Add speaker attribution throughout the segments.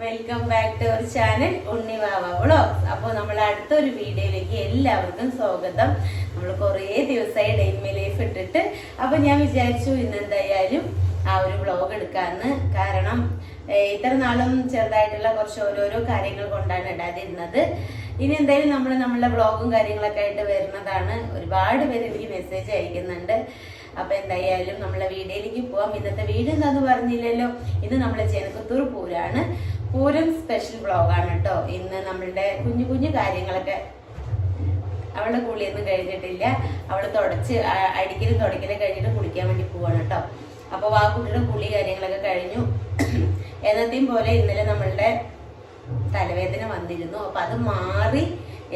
Speaker 1: Welcome back to our channel Unnivava vlogs അപ്പോൾ നമ്മൾ അടുത്തൊരു വീഡിയോയിലേക്ക് എല്ലാവർക്കും സ്വാഗതം. നമ്മൾ കുറേ ദിവസമായി ഡെയിമി ലൈഫ് ഇട്ടിട്ട്. അപ്പോൾ ഞാൻ വിചാരിച്ചു ഇന്നെന്തായാലും ആ ഒരു വ്ളോഗ് എടുക്കാമെന്ന് കാരണം ഇത്ര നാളും ചെറുതായിട്ടുള്ള കുറച്ച് ഓരോരോ കാര്യങ്ങൾ കൊണ്ടാണ് ഇടാതിരുന്നത്. ഇനി എന്തായാലും നമ്മൾ നമ്മളുടെ വ്ളോഗും കാര്യങ്ങളൊക്കെ ആയിട്ട് വരുന്നതാണ്. ഒരുപാട് പേര് എനിക്ക് മെസ്സേജ് അയക്കുന്നുണ്ട്. അപ്പൊ എന്തായാലും നമ്മളെ വീഡിയോയിലേക്ക് പോവാം. ഇന്നത്തെ വീട് എന്താന്ന് പറഞ്ഞില്ലല്ലോ. ഇത് നമ്മളെ ചേനക്കത്തൂർ പൂരാണ്. പൂരം സ്പെഷ്യൽ വ്ളോഗാണ് കേട്ടോ ഇന്ന് നമ്മളുടെ കുഞ്ഞു കുഞ്ഞു കാര്യങ്ങളൊക്കെ അവളുടെ കുളിയൊന്നും കഴിഞ്ഞിട്ടില്ല. അവൾ തുടച്ച് അടിക്കലും തുടക്കലും കഴിഞ്ഞിട്ട് കുളിക്കാൻ വേണ്ടി പോവാണ് കേട്ടോ അപ്പൊ ആ കുട്ടിയുടെ കുളി കാര്യങ്ങളൊക്കെ കഴിഞ്ഞു. എന്നത്തെയും പോലെ ഇന്നലെ നമ്മളുടെ തലവേദന വന്നിരുന്നു. അപ്പൊ അത് മാറി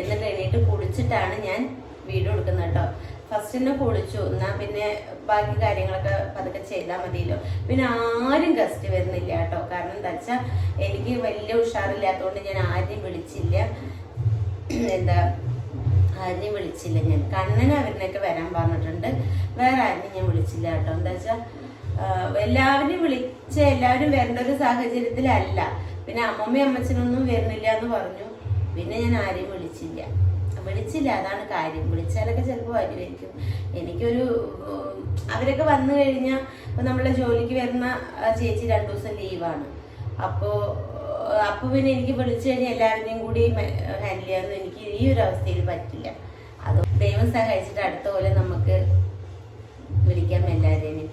Speaker 1: എന്നിട്ട് എണീറ്റ് കുളിച്ചിട്ടാണ് ഞാൻ വീഡിയോ എടുക്കുന്നത് കേട്ടോ ഫസ്റ്റ് തന്നെ കുളിച്ചു എന്നാ പിന്നെ ബാക്കി കാര്യങ്ങളൊക്കെ പതുക്കെ ചെയ്താൽ മതിയല്ലോ. പിന്നെ ആരും ഗസ്റ്റ് വരുന്നില്ല കേട്ടോ. കാരണം എന്താ വെച്ചാൽ എനിക്ക് വലിയ ഉഷാറില്ലാത്തതുകൊണ്ട് ഞാൻ ആരെയും വിളിച്ചില്ല. എന്താ ആരെയും വിളിച്ചില്ല ഞാൻ. കണ്ണന് അവരിനൊക്കെ വരാൻ പറഞ്ഞിട്ടുണ്ട്. വേറെ ആരെയും ഞാൻ വിളിച്ചില്ല കേട്ടോ. എന്താ വെച്ചാൽ എല്ലാവരും വിളിച്ച എല്ലാവരും വരേണ്ട ഒരു സാഹചര്യത്തിലല്ല. പിന്നെ അമ്മമ്മയും അമ്മച്ചനൊന്നും വരുന്നില്ല എന്ന് പറഞ്ഞു. പിന്നെ ഞാൻ ആരെയും വിളിച്ചില്ല. വിളിച്ചില്ല അതാണ് കാര്യം. വിളിച്ചാലൊക്കെ ചിലപ്പോൾ വരുമായിരിക്കും എനിക്കൊരു അവരൊക്കെ വന്നു കഴിഞ്ഞാൽ ഇപ്പം നമ്മളെ ജോലിക്ക് വരുന്ന ചേച്ചി രണ്ടു ദിവസം ലീവാണ്. അപ്പോൾ അപ്പോൾ പിന്നെ എനിക്ക് വിളിച്ചു കഴിഞ്ഞാൽ എല്ലാവരുടെയും കൂടി ഹാൻഡിൽ ചെയ്യാമെന്ന് എനിക്ക് ഈ ഒരു അവസ്ഥയിൽ പറ്റില്ല. അത് ദൈവം സഹായിച്ചിട്ട് അടുത്ത പോലെ നമുക്ക് വിളിക്കാം എല്ലാവരെയും.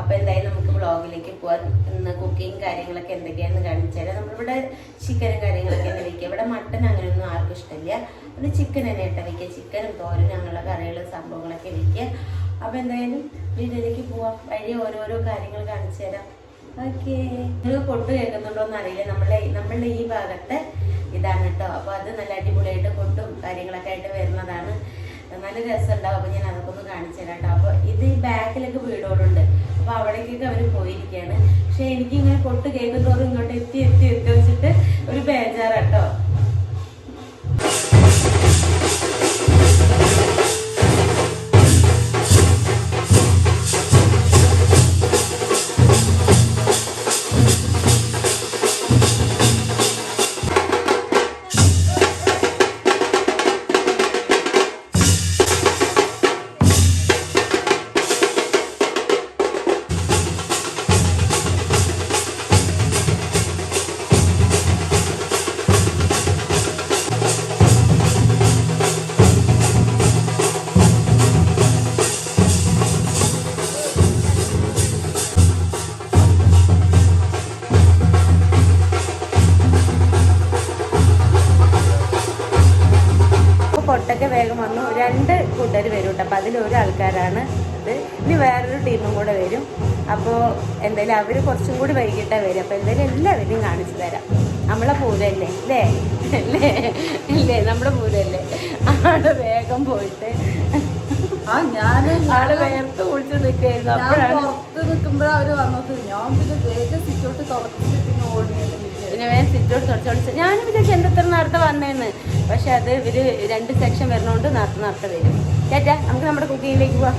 Speaker 1: അപ്പോൾ എന്തായാലും നമുക്ക് വ്ളോഗിലേക്ക് പോകാം ഇന്ന് കുക്കിംഗ് കാര്യങ്ങളൊക്കെ എന്തൊക്കെയാണെന്ന് കാണിച്ചാൽ നമ്മളിവിടെ ചിക്കനും കാര്യങ്ങളൊക്കെ എന്തൊക്കെയാണ് ഇവിടെ മട്ടൻ അങ്ങനെയൊന്നും ആർക്കും ഇഷ്ടമില്ല. അത് ചിക്കൻ തന്നെ ഇട്ട വയ്ക്കുക ചിക്കനും തോരനും അങ്ങനെയുള്ള കറികളും സംഭവങ്ങളൊക്കെ വയ്ക്കുക അപ്പോൾ എന്തായാലും വീട്ടിലേക്ക് പോവാം. വഴി ഓരോരോ കാര്യങ്ങൾ കാണിച്ചു തരാം. ഓക്കെ. നിങ്ങൾ പൊട്ട് കേൾക്കുന്നുണ്ടോ എന്ന് അറിയില്ല നമ്മളെ നമ്മളുടെ ഈ ഭാഗത്തെ ഇതാണ് കേട്ടോ അപ്പോൾ അത് നല്ല അടിപൊളിയായിട്ട് പൊട്ടും കാര്യങ്ങളൊക്കെ ആയിട്ട് വരുന്നതാണ്. നല്ല രസമുണ്ടാവും. അപ്പോൾ ഞാൻ അതൊക്കെ ഒന്ന് കാണിച്ചു തരാം കേട്ടോ അപ്പോൾ ഇത് ഈ ബാക്കിലൊക്കെ വീടുകളുണ്ട് അപ്പോൾ അവിടേക്കൊക്കെ അവർ പോയിരിക്കുകയാണ് പക്ഷേ എനിക്കിങ്ങനെ കൊട്ട് കേൾക്കുന്നതോറും ഇങ്ങോട്ട് എത്തി എത്തി എത്തി വെച്ചിട്ട് ഒരു ബേജാറാട്ടോ ആൾക്കാരാണ് ഇനി വേറൊരു ടീമും കൂടെ വരും. അപ്പോൾ എന്തായാലും അവർ കുറച്ചും കൂടി വൈകിട്ടാ വരും അപ്പോൾ എന്തായാലും എല്ലാവരെയും കാണിച്ചു തരാം. നമ്മളെ പൂരല്ലേ അല്ലേ അല്ലേ ഇല്ലേ? നമ്മുടെ പൂരല്ലേ ആൾ വേഗം പോയിട്ട്.
Speaker 2: ആ ഞാൻ
Speaker 1: ആൾ വേർത്ത് കുളിച്ച് നിൽക്കായിരുന്നു
Speaker 2: ഞാൻ
Speaker 1: അപ്പോഴാണ്
Speaker 2: പുറത്ത് നിൽക്കുമ്പോഴാ അവർ വന്നത്. ഞാൻ പിന്നെ വേഗം സിറ്റോട്ട് തുറച്ചിട്ട് പിന്നെ ഓടിയത്
Speaker 1: പിന്നെ വേഗം സിറ്റോട് തുടച്ചോടിച്ച് ഞാനും വിചാരിച്ചു എന്താ ഇത്ര നേരത്തെ വന്നേന്ന്. പക്ഷെ അത് ഇവർ രണ്ട് സെക്ഷൻ വരണോണ്ട് നേരത്തെ നേരത്തെ വരും. ചേട്ടാ നമുക്ക് നമ്മുടെ കുക്കിങ്ങിലേക്ക് പോവാം.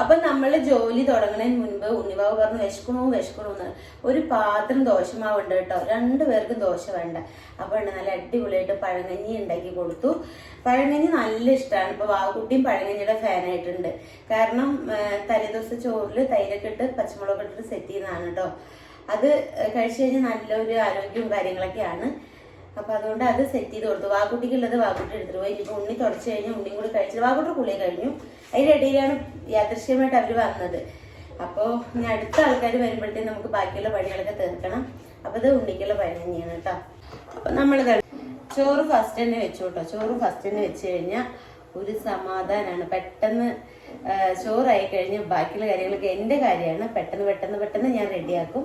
Speaker 1: അപ്പൊ നമ്മൾ ജോലി തുടങ്ങുന്നതിന് മുൻപ് ഉണ്ണിവാവ് പറഞ്ഞു വിശക്കണോ വിശക്കണോന്ന് ഒരു പാത്രം ദോശമാവ് ഉണ്ട് കേട്ടോ. രണ്ടു പേർക്കും ദോശ വേണ്ട. അപ്പൊ നല്ല അടിപൊളിയായിട്ട് പഴങ്കഞ്ഞി ഉണ്ടാക്കി കൊടുത്തു. പഴങ്കഞ്ഞി നല്ല ഇഷ്ടമാണ് ഇപ്പൊ വാവുകുട്ടിയും പഴങ്കഞ്ഞിയുടെ ഫാനായിട്ടുണ്ട് കാരണം തലേദിവസം ചോറിൽ തൈരൊക്കെ ഇട്ട് പച്ചമുളകൊക്കെ ഇട്ടിട്ട് സെറ്റ് ചെയ്യുന്നതാണ് കേട്ടോ. അത് കഴിച്ചു കഴിഞ്ഞാൽ നല്ലൊരു ആരോഗ്യവും കാര്യങ്ങളൊക്കെയാണ്. അപ്പൊ അതുകൊണ്ട് അത് സെറ്റ് ചെയ്ത് കൊടുത്തു. വാക്കുട്ടിക്കുള്ളത് വാക്കുട്ടി എടുത്തിട്ട് പോയി. ഇനിയിപ്പോ ഉണ്ണി തുടച്ചു കഴിഞ്ഞു ഉണ്ണിയും കൂടി കഴിച്ചത് വാക്കുട്ടി കുളി കഴിഞ്ഞു. അതിന്റെ ഇടയിലാണ് യാദൃശ്യമായിട്ട് അവർ വന്നത്. അപ്പോ ഇനി അടുത്ത ആൾക്കാർ വരുമ്പോഴത്തേക്കും നമുക്ക് ബാക്കിയുള്ള പണികളൊക്കെ തീർക്കണം. അപ്പൊ ഇത് ഉണ്ണിക്കുള്ള പണി തന്നെയാണ് കേട്ടോ. അപ്പൊ നമ്മൾ ചോറ് ഫസ്റ്റ് തന്നെ വെച്ചു കേട്ടോ. ചോറ് ഫസ്റ്റ് തന്നെ വെച്ച് കഴിഞ്ഞാൽ ഒരു സമാധാനമാണ് പെട്ടെന്ന് ചോറായി കഴിഞ്ഞ് ബാക്കിയുള്ള കാര്യങ്ങളൊക്കെ എന്റെ കാര്യമാണ്. പെട്ടെന്ന് പെട്ടെന്ന് പെട്ടെന്ന് ഞാൻ റെഡിയാക്കും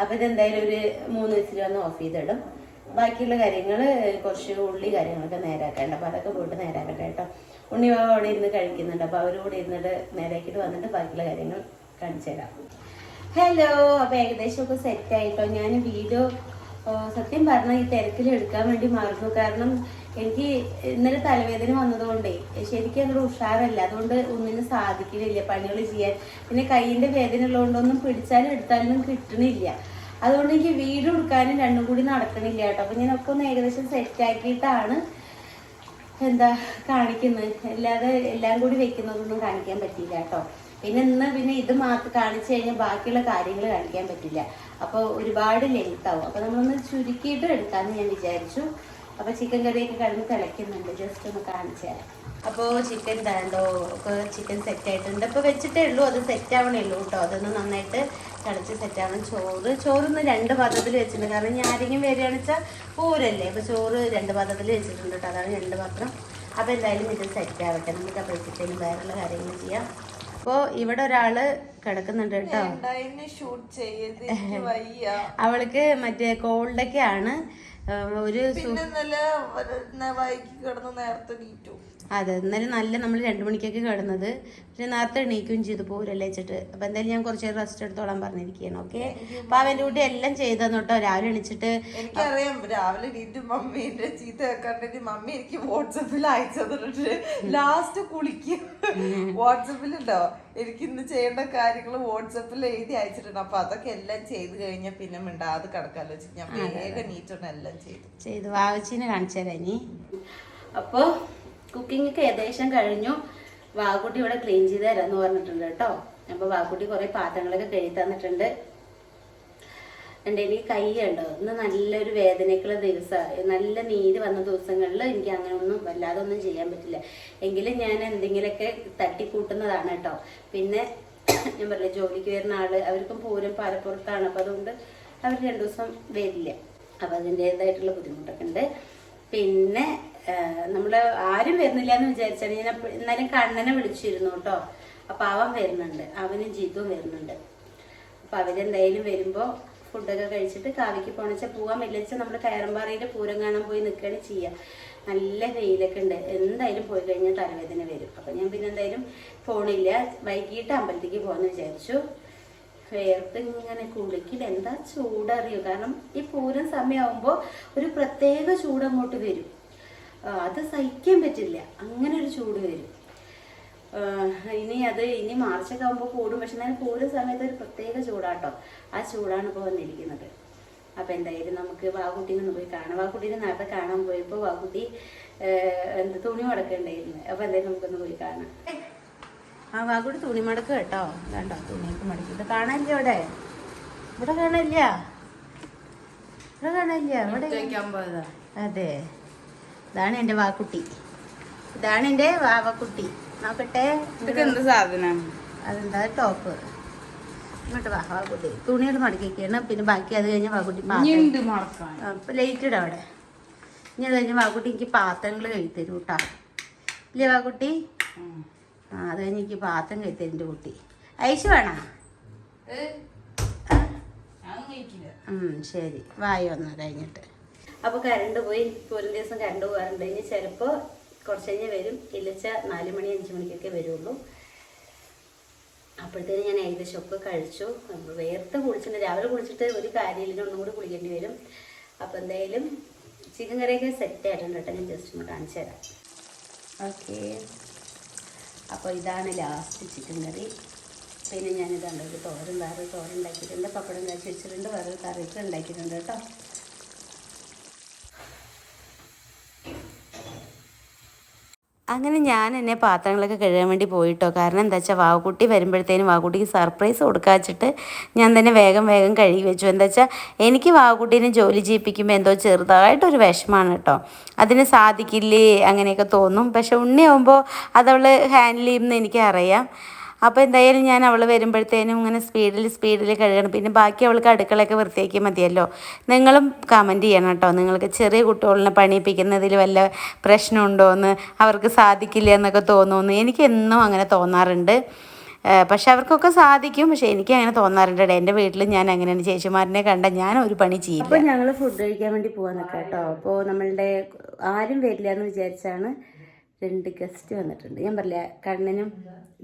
Speaker 1: അപ്പോൾ ഇതെന്തായാലും ഒരു മൂന്ന് വയസ്സിൽ വന്ന് ഓഫ് ചെയ്തിടും. ബാക്കിയുള്ള കാര്യങ്ങൾ കുറച്ച് ഉള്ളി കാര്യങ്ങളൊക്കെ നേരാക്കേണ്ട. അപ്പോൾ അതൊക്കെ പോയിട്ട് നേരാക്കട്ടെ കേട്ടോ. ഉണ്ണിവാവ് അവിടെ ഇരുന്ന് കഴിക്കുന്നുണ്ട്. അപ്പോൾ അവരോട് ഇരുന്നിട്ട് നേരാക്കിയിട്ട് വന്നിട്ട് ബാക്കിയുള്ള കാര്യങ്ങൾ കാണിച്ചു തരാം. ഹലോ അപ്പോൾ ഏകദേശം ഒക്കെ സെറ്റ് ആയിട്ടോ? ഞാൻ വീഡിയോ സത്യം പറഞ്ഞാൽ ഈ തിരക്കിൽ എടുക്കാൻ വേണ്ടി മറന്നു. കാരണം എനിക്ക് ഇന്നലെ തലവേദന വന്നതുകൊണ്ടേ ശരിക്കും അങ്ങോട്ട് ഉഷാറല്ല. അതുകൊണ്ട് ഒന്നിനും സാധിക്കുന്നില്ല പണികൾ ചെയ്യാൻ. പിന്നെ കൈയിന്റെ വേദന ഉള്ളതുകൊണ്ടൊന്നും പിടിച്ചാലും എടുത്താലൊന്നും കിട്ടണില്ല. അതുകൊണ്ട് എനിക്ക് വീട് കൊടുക്കാനും രണ്ടും കൂടി നടക്കണില്ല കേട്ടോ. അപ്പൊ ഞാനൊക്കെ ഒന്ന് ഏകദേശം സെറ്റ് ആക്കിയിട്ടാണ് എന്താ കാണിക്കുന്നത്. അല്ലാതെ എല്ലാം കൂടി വെക്കുന്നതൊന്നും കാണിക്കാൻ പറ്റില്ല കേട്ടോ. പിന്നെ ഇന്ന് പിന്നെ ഇത് മാത്രം കാണിച്ചു കഴിഞ്ഞാൽ ബാക്കിയുള്ള കാര്യങ്ങൾ കാണിക്കാൻ പറ്റില്ല അപ്പോൾ ഒരുപാട് ലെങ്ത് ആവും. അപ്പോൾ നമ്മളൊന്ന് ചുരുക്കിയിട്ട് എടുക്കാമെന്ന് ഞാൻ വിചാരിച്ചു. അപ്പോൾ ചിക്കൻ കറിയൊക്കെ കിടന്ന് തിളയ്ക്കുന്നുണ്ട്. ജസ്റ്റ് ഒന്ന് കാണിച്ചു തരാം. അപ്പോൾ ചിക്കൻ താണ്ടോ? ഒക്കെ ചിക്കൻ സെറ്റ് ആയിട്ടുണ്ട്. ഇപ്പോൾ വെച്ചിട്ടേ ഉള്ളൂ. അത് സെറ്റ് ആവണേ ഉള്ളൂ കേട്ടോ. അതൊന്ന് നന്നായിട്ട് തിളച്ച് സെറ്റ് ആവണം. ചോറ് ചോറൊന്ന് രണ്ട് പാത്രത്തിൽ വെച്ചിട്ടുണ്ട്. കാരണം ഞാൻ ആരെങ്കിലും വരികയാണെന്ന് വെച്ചാൽ പൂരല്ലേ. അപ്പോൾ ചോറ് രണ്ട് പാത്രത്തിൽ വെച്ചിട്ടുണ്ട് കേട്ടോ. അതാണ് രണ്ട് പാത്രം. അപ്പോൾ എന്തായാലും ഇത് സെറ്റ് ആവട്ടെ. നമുക്ക് അപ്പോഴത്തേക്കും വേറെയുള്ള കാര്യങ്ങൾ ചെയ്യാം. അപ്പോൾ ഇവിടെ ഒരാൾ കിടക്കുന്നുണ്ട് കേട്ടോ. അവൾക്ക് മറ്റേ കോൾഡൊക്കെ ആണ്. ഒരു
Speaker 2: വൈകി കിടന്ന് നേരത്തെ നീറ്റു
Speaker 1: അതെ ഇന്നലെ നല്ല നമ്മൾ രണ്ടു മണിക്കൊക്കെ കിടന്നത്. പിന്നെ നേരത്തെ എണീക്കുകയും ചെയ്തു പോരല്ലേ വെച്ചിട്ട്. അപ്പൊ എന്തായാലും ഞാൻ കുറച്ച് റെസ്റ്റ് എടുത്തോളാൻ പറഞ്ഞിരിക്കുകയാണ് ഓക്കെ അപ്പൊ അവന്റെ കൂട്ടി എല്ലാം ചെയ്തെന്ന് കേട്ടോ. രാവിലെ എണീച്ചിട്ട്
Speaker 2: എനിക്കറിയാം രാവിലെ നീറ്റ് മമ്മീന്റെ ചീത്ത കേൾക്കാണ്ടെങ്കിൽ മമ്മി എനിക്ക് വാട്സപ്പിൽ അയച്ചു തന്നിട്ട് ലാസ്റ്റ് കുളിക്കും വാട്സപ്പിലുണ്ടോ? എനിക്ക് ഇന്ന് ചെയ്യേണ്ട കാര്യങ്ങൾ വാട്സപ്പിൽ എഴുതി അയച്ചിട്ടുണ്ട്. അപ്പൊ അതൊക്കെ എല്ലാം ചെയ്ത് കഴിഞ്ഞാൽ പിന്നെ മിണ്ടാതെ കിടക്കാലോ ഞാൻ വേഗം നീറ്റൊന്ന് എല്ലാം ചെയ്തു.
Speaker 1: ചെയ്തു. വാവച്ചിനെ കാണിച്ചു തരാം അപ്പോൾ കുക്കിംഗ് ഒക്കെ ഏകദേശം കഴിഞ്ഞു. വാഗുട്ടി ഇവിടെ ക്ലീൻ ചെയ്ത് തരാമെന്ന് പറഞ്ഞിട്ടുണ്ട് കേട്ടോ. അപ്പോൾ വാഗുട്ടി കുറേ പാത്രങ്ങളൊക്കെ കഴുകി തന്നിട്ടുണ്ട്. എന്റെ എനിക്ക് കൈ ഉണ്ടോ? ഇന്ന് നല്ലൊരു വേദനയ്ക്കുള്ള ദിവസമാണ് നല്ല നീര് വന്ന ദിവസങ്ങളിൽ എനിക്ക് അങ്ങനെ ഒന്നും വല്ലാതെ ഒന്നും ചെയ്യാൻ പറ്റില്ല. എങ്കിലും ഞാൻ എന്തെങ്കിലുമൊക്കെ തട്ടിക്കൂട്ടുന്നതാണ് കേട്ടോ. പിന്നെ ഞാൻ പറഞ്ഞില്ല ജോലിക്ക് വരുന്ന ആൾ അവർക്കും പൂരം പാലപ്പുറത്താണ്. അപ്പം അതുകൊണ്ട് അവർ രണ്ടു ദിവസം വരില്ല. അപ്പം അതിന്റെതായിട്ടുള്ള ബുദ്ധിമുട്ടൊക്കെ ഉണ്ട്. പിന്നെ നമ്മൾ ആരും വരുന്നില്ല എന്ന് വിചാരിച്ചാണ്. ഞാൻ എന്നാലും കണ്ണനെ വിളിച്ചിരുന്നു കേട്ടോ. അപ്പം അവൻ വരുന്നുണ്ട്. അവനും ജിതു വരുന്നുണ്ട്. അപ്പം അവരെന്തായാലും വരുമ്പോൾ ഫുഡൊക്കെ കഴിച്ചിട്ട് കാവിക്ക് പോണച്ച പോകാൻ പറ്റില്ല. നമ്മൾ കയറമ്പാറയിൽ പൂരം കാണാൻ പോയി നിൽക്കുകയാണ് ചെയ്യുക നല്ല വെയിലൊക്കെ ഉണ്ട്. എന്തായാലും പോയി കഴിഞ്ഞാൽ തലവേദന വരും. അപ്പം ഞാൻ പിന്നെ എന്തായാലും പോണില്ല. വൈകിട്ട് അമ്പലത്തേക്ക് പോകാമെന്ന് വിചാരിച്ചു. വേർത്ത് ഇങ്ങനെ കുളിക്കില്ല. എന്താ ചൂടറിയോ? കാരണം ഈ പൂരം സമയമാകുമ്പോൾ ഒരു പ്രത്യേക ചൂട് അങ്ങോട്ട് വരും. അത് സഹിക്കാൻ പറ്റില്ല. അങ്ങനെ ഒരു ചൂട് വരും. ഇനി അത് ഇനി മാർച്ചൊക്കെ ആകുമ്പോൾ കൂടും. പക്ഷെ എന്നാലും പൂരം സമയത്ത് ഒരു പ്രത്യേക ചൂടാട്ടോ. ആ ചൂടാണ് ഇപ്പോൾ വന്നിരിക്കുന്നത്. അപ്പം എന്തായാലും നമുക്ക് വാക്കുട്ടീനെ ഒന്ന് പോയി കാണാം. വാക്കുട്ടീനെ നേരത്തെ കാണാൻ പോയപ്പോൾ വാക്കുട്ടി എന്ത് തുണി മടക്കണ്ടായിരുന്നു. അപ്പം എന്തായാലും നമുക്കൊന്ന് പോയി കാണാം. ആ വാക്കുട്ടി തുണി മടക്ക് കേട്ടോ. വേണ്ടോ തുണിയൊക്കെ മടക്കി. ഇത് കാണാനില്ല ഇവിടെ ഇവിടെ കാണില്ല ഇവിടെ കാണില്ല ഇവിടെ അതെ. ഇതാണ് എന്റെ വാക്കുട്ടി. ഇതാണ് എന്റെ വാവക്കുട്ടി. നോക്കട്ടെ.
Speaker 2: ഇതൊക്കെ എന്ത് സാധനം?
Speaker 1: അതെന്താ ടോപ്പ്? ഇങ്ങോട്ട് വാ വാക്കുട്ടി തുണിയോട് മടക്കിയൊക്കെയാണ് പിന്നെ ബാക്കി അത് കഴിഞ്ഞ് വാക്കുട്ടി ലേറ്റ് ഇടാം അവിടെ. ഇനി അത് കഴിഞ്ഞ് വാക്കുട്ടി എനിക്ക് പാത്രങ്ങൾ കഴിത്തരും കേട്ടോ ഇല്ലേ വാക്കുട്ടി ആ അത് കഴിഞ്ഞ് എനിക്ക് പാത്രം കഴിത്തരും എന്റെ കുട്ടി. ഐശ് വേണോ? ശരി. വായോ ഒന്ന് കഴിഞ്ഞിട്ട്. അപ്പോൾ കറണ്ട് പോയി ഒരു ദിവസം കറണ്ട് പോകാറുണ്ട്. ഇനി ചിലപ്പോൾ കുറച്ച് കഴിഞ്ഞ് വരും. ഇല്ലച്ച നാല് മണി അഞ്ച് മണിക്കൊക്കെ വരുള്ളൂ. അപ്പോഴത്തേന് ഞാൻ ഏകദേശം ഒക്കെ കഴിച്ചു. വേർത്ത് കുളിച്ചിട്ട് രാവിലെ കുളിച്ചിട്ട് ഒരു കാര്യമില്ല. ഒന്നും കൂടി കുളിക്കേണ്ടി വരും. അപ്പോൾ എന്തായാലും ചിക്കൻ കറിയൊക്കെ സെറ്റ് ആയിട്ടുണ്ട് കേട്ടോ. ഞാൻ ജസ്റ്റ് ഒന്ന് കാണിച്ചു തരാം. ഓക്കെ അപ്പോൾ ഇതാണ് ലാസ്റ്റ് ചിക്കൻ കറി. പിന്നെ ഞാനിതാണ്ട് ഒരു തോരൻ വേറെ തോരൻ ഉണ്ടാക്കിയിട്ടുണ്ട്. പപ്പടം കാച്ചി വെച്ചിട്ടുണ്ട്. വേറെ കറിയൊക്കെ ഉണ്ടാക്കിയിട്ടുണ്ട് കേട്ടോ. അങ്ങനെ ഞാൻ എന്നെ പാത്രങ്ങളൊക്കെ കഴുകാൻ വേണ്ടി പോയിട്ടോ. കാരണം എന്താ വെച്ചാൽ വാവുകുട്ടി വരുമ്പോഴത്തേനും വാവുകുട്ടിക്ക് സർപ്രൈസ് കൊടുക്കാൻ വെച്ചിട്ട് ഞാൻ തന്നെ വേഗം വേഗം കഴുകി വെച്ചു. എന്താ വെച്ചാൽ എനിക്ക് വാവുകുട്ടീനെ ജോലി ചെയ്യിപ്പിക്കുമ്പോൾ എന്തോ ചെറുതായിട്ടൊരു വിഷമാണ് കേട്ടോ. അതിന് സാധിക്കില്ലേ അങ്ങനെയൊക്കെ തോന്നും. പക്ഷെ ഉണ്ണിയാവുമ്പോൾ അതവൾ ഹാൻഡിൽ ചെയ്യുമെന്ന് എനിക്കറിയാം. അപ്പോൾ എന്തായാലും ഞാൻ അവൾ വരുമ്പോഴത്തേനും ഇങ്ങനെ സ്പീഡിൽ സ്പീഡിൽ കഴുകണം. പിന്നെ ബാക്കി അവൾക്ക് അടുക്കളയൊക്കെ വൃത്തിയാക്കി മതിയല്ലോ. നിങ്ങളും കമന്റ് ചെയ്യണം കേട്ടോ. നിങ്ങൾക്ക് ചെറിയ കുട്ടികളിനെ പണിയിപ്പിക്കുന്നതിൽ വല്ല പ്രശ്നമുണ്ടോ എന്ന് അവർക്ക് സാധിക്കില്ല എന്നൊക്കെ തോന്നുന്നു. എനിക്ക് എന്നും അങ്ങനെ തോന്നാറുണ്ട്. പക്ഷെ അവർക്കൊക്കെ സാധിക്കും. പക്ഷെ എനിക്ക് അങ്ങനെ തോന്നാറുണ്ട്. എന്റെ വീട്ടിൽ ഞാൻ അങ്ങനെയാണ്. ചേച്ചിമാരനെ കണ്ട ഞാൻ ഒരു പണി ചെയ്യും അപ്പോൾ ഞങ്ങൾ ഫുഡ് കഴിക്കാൻ വേണ്ടി പോകാൻ കേട്ടോ. അപ്പോൾ നമ്മളുടെ ആരും വരില്ല എന്ന് വിചാരിച്ചാണ് രണ്ട് ഗസ്റ്റ് വന്നിട്ടുണ്ട്. ഞാൻ പറഞ്ഞില്ല കണ്ണനും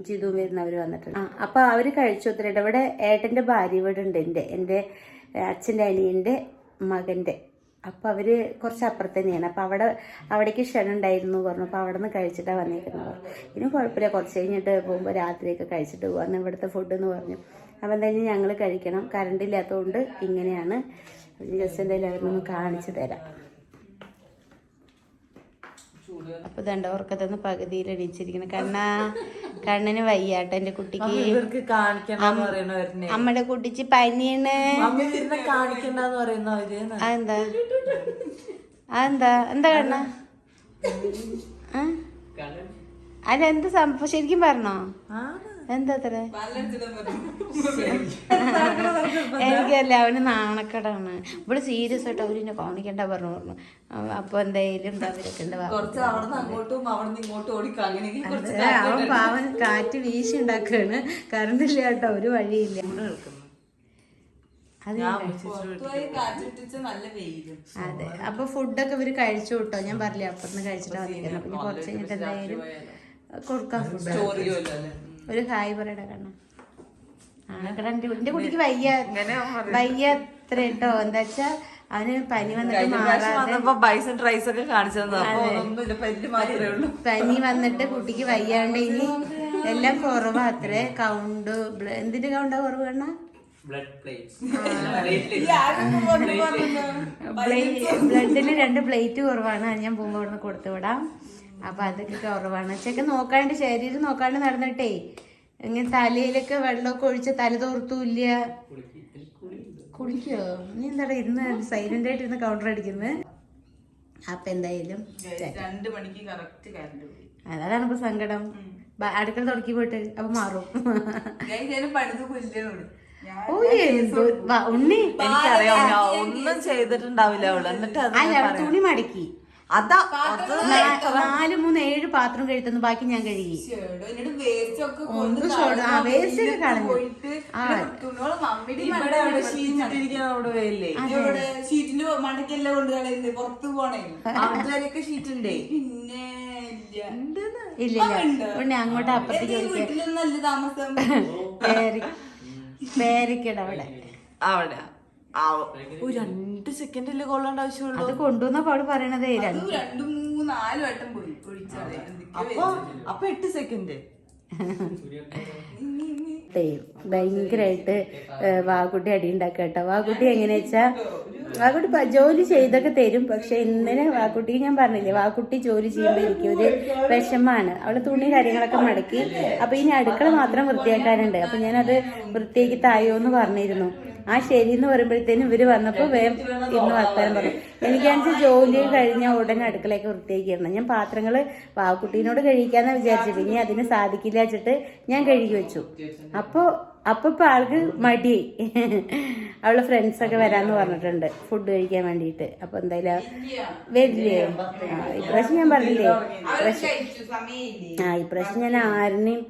Speaker 1: ജിതുവും വരുന്നവർ വന്നിട്ടുണ്ട്. ആ. അപ്പോൾ അവർ കഴിച്ചു ഒത്തിരിട്ട് ഇവിടെ ഏട്ടന്റെ ഭാര്യ ഇവിടെ ഉണ്ട് എന്റെ എന്റെ അച്ഛന്റെ അനിയന്റെ മകന്റെ അപ്പോൾ അവർ കുറച്ച് അപ്പുറത്ത് തന്നെയാണ്. അപ്പോൾ അവിടെ അവിടേക്ക് ക്ഷണം ഉണ്ടായിരുന്നു പറഞ്ഞു. അപ്പോൾ അവിടെ നിന്ന് കഴിച്ചിട്ടാണ് വന്നേക്കുന്നത്. ഇനി കുഴപ്പമില്ല. കുറച്ച് കഴിഞ്ഞിട്ട് പോകുമ്പോൾ രാത്രിയൊക്കെ കഴിച്ചിട്ട് പോകാമെന്ന് ഇവിടുത്തെ ഫുഡ് എന്ന് പറഞ്ഞു. അപ്പം എന്തായാലും ഞങ്ങൾ കഴിക്കണം. കറണ്ട് ഇല്ലാത്തതുകൊണ്ട് ഇങ്ങനെയാണ്. ജസ്റ്റ് എന്തായാലും അവരൊന്ന് കാണിച്ചു തരാം. അപ്പൊ ദണ്ട ഉറക്കത്തുനിന്ന് പകുതിയിൽ എണീച്ചിരിക്കുന്നു. കണ്ണാ കണ്ണിന് വയ്യാട്ടോ എന്റെ കുട്ടിക്ക്. അമ്മയുടെ കുട്ടിച്ച് പനിയാണ്. അതെന്താ? അതെന്താ? എന്താ കണ്ണ? അല്ല എന്ത് സംഭവം? ശരിക്കും പറഞ്ഞോ? എന്താ അത്രേ എനിക്കല്ല അവന് നാണക്കടാണ്. ഇവിടെ സീരിയസ് ആയിട്ട് അവർ എന്നെ കാണിക്കണ്ട പറഞ്ഞു പറഞ്ഞു. അപ്പൊ എന്തായാലും അവൻ പാവൻ കാറ്റ് വീശി ഉണ്ടാക്കാണ് കറണ്ട് ഇല്ല കേട്ടോ ഒരു വഴിയില്ല. അതെ അപ്പൊ ഫുഡൊക്കെ ഇവർ കഴിച്ചു കൂട്ടോ. ഞാൻ പറഞ്ഞില്ല അപ്പുറത്ത് കഴിച്ചിട്ടാ വന്നിരിക്കുന്നത് അപ്പൊ കുറച്ച് കഴിഞ്ഞിട്ട് എന്തായാലും കൊടുക്കാം. ഒരു ഹായ് പറയട കണ്ണ. എന്റെ കുട്ടിക്ക് വയ്യ വയ്യ അത്ര കേട്ടോ. എന്താ വെച്ചാ അവന് പനി വന്നിട്ട് പനി വന്നിട്ട് കുട്ടിക്ക് വയ്യാണ്ട് ഇനി എല്ലാം കുറവാ. അത്രേ കൗണ്ട് എന്തിന്റെ കൗണ്ടാ കുറവ് കണ്ണ? ബ്ലഡിന് രണ്ട് പ്ലേറ്റ് കുറവാണ്. ഞാൻ പോകുമ്പോ ഇവിടുന്ന് കൊടുത്തു വിടാം. അപ്പൊ അതൊക്കെ കുറവാണ്. ചെക്കൻ നോക്കാണ്ട് ശരീരം നോക്കാണ്ട് നടന്നിട്ടേ ഇങ്ങനെ തലയിലൊക്കെ വെള്ളമൊക്കെ ഒഴിച്ച് തല തോർത്തൂല്ല. കുളിക്കോ? നീ എന്താ ഇരുന്ന് സൈലന്റ് ആയിട്ട് ഇരുന്ന് കൗണ്ടർ അടിക്കുന്നത് അപ്പൊ എന്തായാലും
Speaker 2: രണ്ട് മണിക്ക് കറക്റ്റ് കറണ്ട്
Speaker 1: അതാണ് ഇപ്പൊ സങ്കടം. അടുക്കള തുടക്കി പോയിട്ട് അപ്പൊ മാറും. ഓ എന്തോ ഉണ്ണി.
Speaker 2: എനിക്കറിയാം ഒന്നും ചെയ്തിട്ടുണ്ടാവില്ല അവൾ. എന്നിട്ട്
Speaker 1: തുണി മടക്കി.
Speaker 2: അതാ
Speaker 1: നാല് മൂന്ന് ഏഴ് പാത്രം കഴുത്തുന്നു ബാക്കി ഞാൻ കഴുകി. ഒന്ന് വേസ്റ്റ് ഒക്കെ
Speaker 3: ഷീറ്റിന്റെ പുറത്ത് പോണേ. പിന്നെ ഇല്ല.
Speaker 1: ഇല്ല അങ്ങോട്ട് അപ്പത്തേക്ക് പേരിക്കട അവിടെ.
Speaker 2: അവിടെ. ഒരു രണ്ട് സെക്കൻഡ് അല്ലേ കൊള്ളേണ്ട ആവശ്യമുള്ളൂ.
Speaker 1: അത് കൊണ്ടുവന്ന പാട് പറയണതേ രണ്ട്
Speaker 3: ഇത് രണ്ടും മൂന്ന് നാല് വട്ടം പോയി
Speaker 2: അപ്പൊ അപ്പൊ എട്ട് സെക്കൻഡ്
Speaker 1: ട്ടേ, ഭയങ്കരമായിട്ട് വാഗുട്ടി അടി ഉണ്ടാക്കുക കേട്ടോ. വാഗുട്ടി എങ്ങനെയാ വെച്ചാ വാഗുട്ടി ജോലി ചെയ്തൊക്കെ തരും പക്ഷെ ഇന്നലെ വാക്കുട്ടി ഞാൻ പറഞ്ഞില്ലേ വാക്കുട്ടി ജോലി ചെയ്യുമ്പോൾ എനിക്ക് ഒരു വിഷമാണ്. അവൾ തുണി കാര്യങ്ങളൊക്കെ മടക്കി അപ്പൊ ഇനി അടുക്കള മാത്രം വൃത്തിയാക്കാനുണ്ട്. അപ്പൊ ഞാനത് വൃത്തിയാക്കി തായോ എന്ന് പറഞ്ഞിരുന്നു. ആ ശരി എന്ന് പറയുമ്പോഴത്തേനും ഇവർ വന്നപ്പോ വേം ഇന്ന് വർത്താനം പറഞ്ഞു. എനിക്കാണെന്ന് ജോലി കഴിഞ്ഞ ഉടനെ അടുക്കളയൊക്കെ വൃത്തിയാക്കിയിരുന്നു ഞാൻ പാത്രങ്ങൾ വാക്കുട്ടീനോട് കഴിക്കാന്ന് വിചാരിച്ചിട്ട് ഇനി അതിന് സാധിക്കില്ല വെച്ചിട്ട് ഞാൻ കഴുകി വെച്ചു. അപ്പോ അപ്പൊ ഇപ്പോൾ ആൾക്ക് മടിയായി അവളെ ഫ്രണ്ട്സൊക്കെ വരാന്ന് പറഞ്ഞിട്ടുണ്ട്. ഫുഡ് കഴിക്കാൻ വേണ്ടിയിട്ട്. അപ്പോൾ എന്തായാലും വരില്ലേ? ഇപ്രാവശ്യം ഞാൻ പറഞ്ഞില്ലേ? ഇപ്രാവശ്യം ആ ഇപ്രാവശ്യം ഞാൻ ആരിനെയും